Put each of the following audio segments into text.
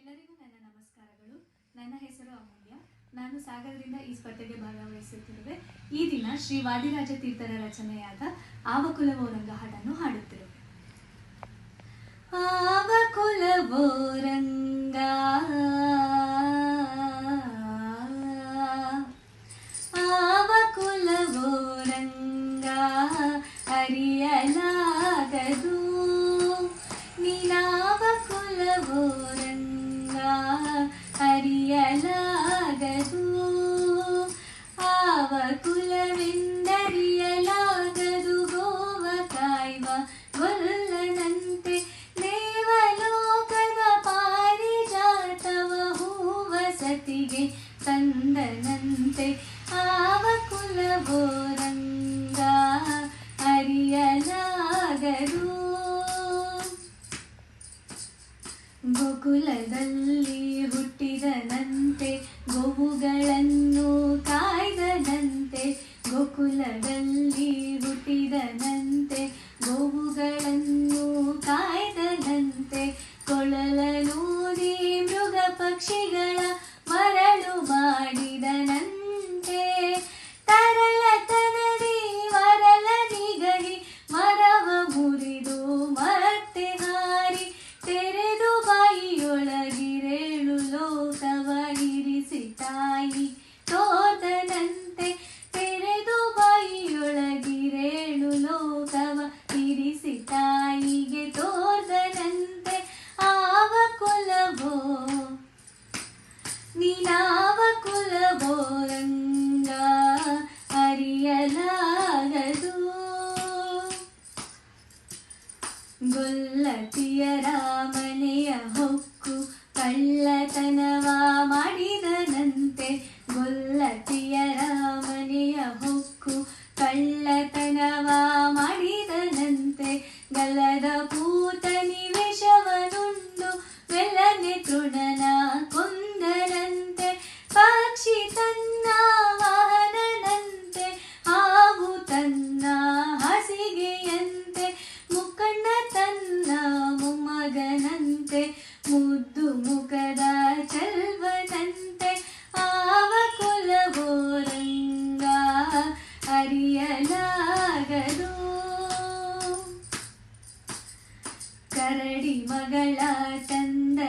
ಎಲ್ಲರಿಗೂ ನನ್ನ ನಮಸ್ಕಾರಗಳು. ನನ್ನ ಹೆಸರು ಅಮೂಲ್ಯ. ನಾನು ಸಾಗರದಿಂದ ಈ ಸ್ಪರ್ಧೆಗೆ ಭಾಗವಹಿಸುತ್ತಿರುವೆ. ಈ ದಿನ ಶ್ರೀ ವಾದಿರಾಜ ತೀರ್ಥರ ರಚನೆಯಾದ ಆವಕುಲವೋರಂಗ ಹಾಡನ್ನು ಹಾಡುತ್ತಿರುವೆ. ಆವಕುಲವೋರಂಗ ಕುಲವೆಂದರಿಯಲಾಗದು ಗೋವ ಕಾಯ್ವ ಗೊಲ್ಲನಂತೆ ದೇವಲೋಕದ ಪಾರಿಜಾತವ ಹೂವ ಸತಿಗೆ ತಂದನಂತೆ ಆವ ಕುಲವೋರಂಗ ಅರಿಯಲಾಗದು ಗೋಕುಲದಲ್ಲಿ ಹುಟ್ಟಿದನಂತೆ ಗೋವುಗಳನ್ನು ಗೋಕುಲದಲ್ಲಿ ಹುಟ್ಟಿದನಂತೆ ಗೋವುಗಳನ್ನು ಕಾಯ್ದನಂತೆ ಕೊಳಲನೂದಿ ಮೃಗ ಪಕ್ಷಿಗಳ ಮರಳು ಮಾಡಿದನಂತೆ കമലയ ഹൊക്കു കള്ളതന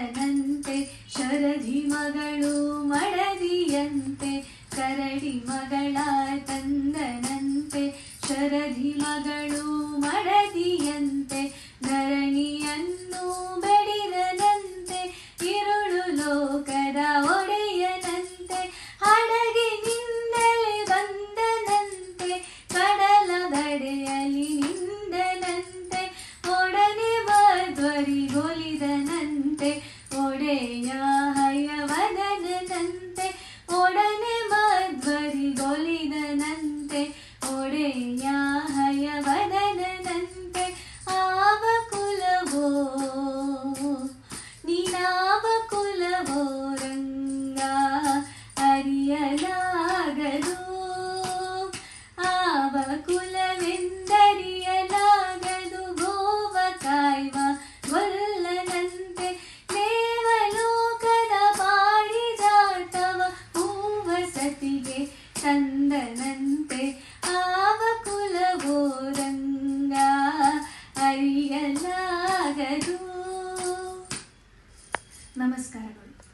ತಂದನಂತೆ ಶರಧಿ ಮಗಳು ಮಡದಿಯಂತೆ ಕರಡಿ ಮಗಳ ತಂದನಂತೆ ಶರಧಿ ಮಗಳು ಮಡದಿಯಂತೆ 안녕.